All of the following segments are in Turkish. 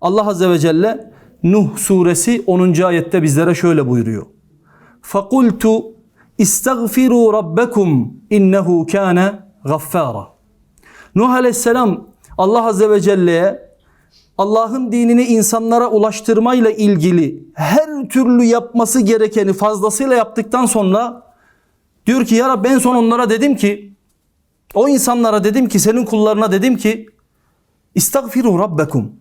Allah Azze ve Celle Nuh suresi 10. ayette bizlere şöyle buyuruyor. فَقُلْتُ اِسْتَغْفِرُوا رَبَّكُمْ اِنَّهُ كَانَ غَفَّارًا Nuh aleyhisselam Allah Azze ve Celle'ye Allah'ın dinini insanlara ulaştırmayla ilgili her türlü yapması gerekeni fazlasıyla yaptıktan sonra diyor ki ya Rabbi ben son onlara dedim ki o insanlara dedim ki senin kullarına dedim ki İstagfiru rabbekum.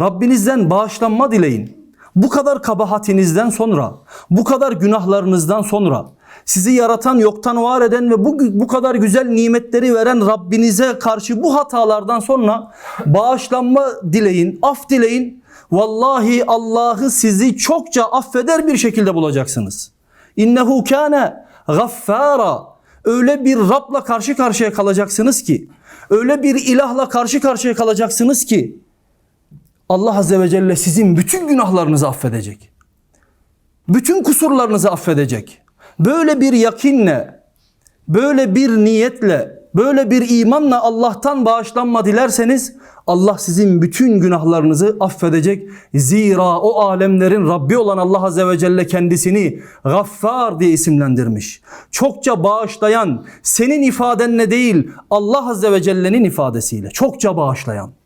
Rabbinizden bağışlanma dileyin. Bu kadar kabahatinizden sonra, bu kadar günahlarınızdan sonra sizi yaratan, yoktan var eden ve bu, bu kadar güzel nimetleri veren Rabbinize karşı bu hatalardan sonra bağışlanma dileyin, af dileyin. Vallahi Allah'ı sizi çokça affeder bir şekilde bulacaksınız. İnnehu kâne gaffâra. Öyle bir Rab'la karşı karşıya kalacaksınız ki, öyle bir ilahla karşı karşıya kalacaksınız ki Allah Azze ve Celle sizin bütün günahlarınızı affedecek. Bütün kusurlarınızı affedecek. Böyle bir yakinle, böyle bir niyetle, böyle bir imanla Allah'tan bağışlanma dilerseniz Allah sizin bütün günahlarınızı affedecek. Zira o alemlerin Rabbi olan Allah Azze ve Celle kendisini Gaffar diye isimlendirmiş. Çokça bağışlayan, senin ifadenle değil Allah Azze ve Celle'nin ifadesiyle çokça bağışlayan.